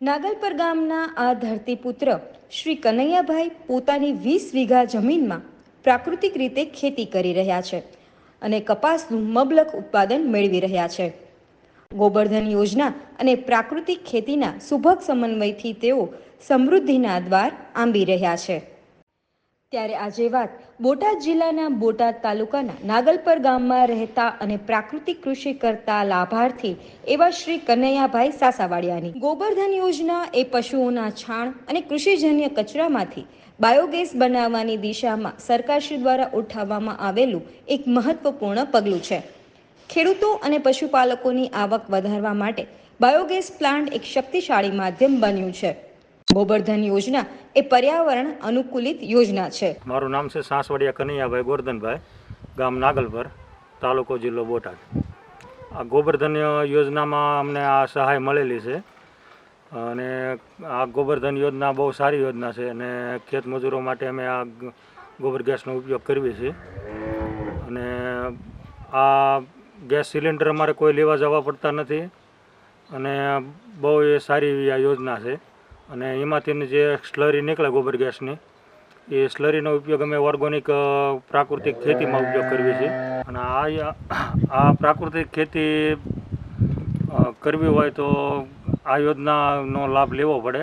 નાગલપર ગામના આ ધરતીપુત્ર શ્રી કનૈયાભાઈ પોતાની વીસ વીઘા જમીનમાં પ્રાકૃતિક રીતે ખેતી કરી રહ્યા છે અને કપાસનું મબલક ઉત્પાદન મેળવી રહ્યા છે. ગોબરધન યોજના અને પ્રાકૃતિક ખેતીના સુભગ સમન્વયથી તેઓ સમૃદ્ધિના દ્વાર આંબી રહ્યા છે. ત્યારે આજે વાત બોટાદ જિલ્લાના બોટાદ તાલુકાના નાગલપર ગામમાં રહેતા અને પ્રાકૃતિક કૃષિ કરતા લાભાર્થી એવા શ્રી કનૈયાભાઈ સાસાવાડિયાની. ગોબરધન યોજના એ પશુઓના છાણ અને કૃષિજન્ય કચરામાંથી બાયોગેસ બનાવવાની દિશામાં સરકારશ્રી દ્વારા ઉઠાવવામાં આવેલું એક મહત્વપૂર્ણ પગલું છે. ખેડૂતો અને પશુપાલકોની આવક વધારવા માટે બાયોગેસ પ્લાન્ટ એક શક્તિશાળી માધ્યમ બન્યું છે. ગોબરધન યોજના એ પર્યાવરણ અનુકૂલિત યોજના છે. મારું નામ છે સાંસવાડિયા કનૈયાભાઈ ગોરધનભાઈ, ગામ નાગલપર તાલુકો જિલ્લો બોટાદ. આ ગોબરધન યોજનામાં અમને આ સહાય મળેલી છે અને આ ગોબરધન યોજના બહુ સારી યોજના છે અને ખેત મજૂરો માટે અમે આ ગોબર ગેસનો ઉપયોગ કરીએ છીએ અને આ ગેસ સિલિન્ડર અમારે કોઈ લેવા જવા પડતા નથી અને બહુ એ સારી એવી આ યોજના છે. અને એમાંથી જે સ્લરી નીકળે ગોબર ગેસની, એ સ્લરીનો ઉપયોગ અમે ઓર્ગોનિક પ્રાકૃતિક ખેતીમાં ઉપયોગ કરીએ છીએ. અને આ આ પ્રાકૃતિક ખેતી કરવી હોય તો આ યોજનાનો લાભ લેવો પડે.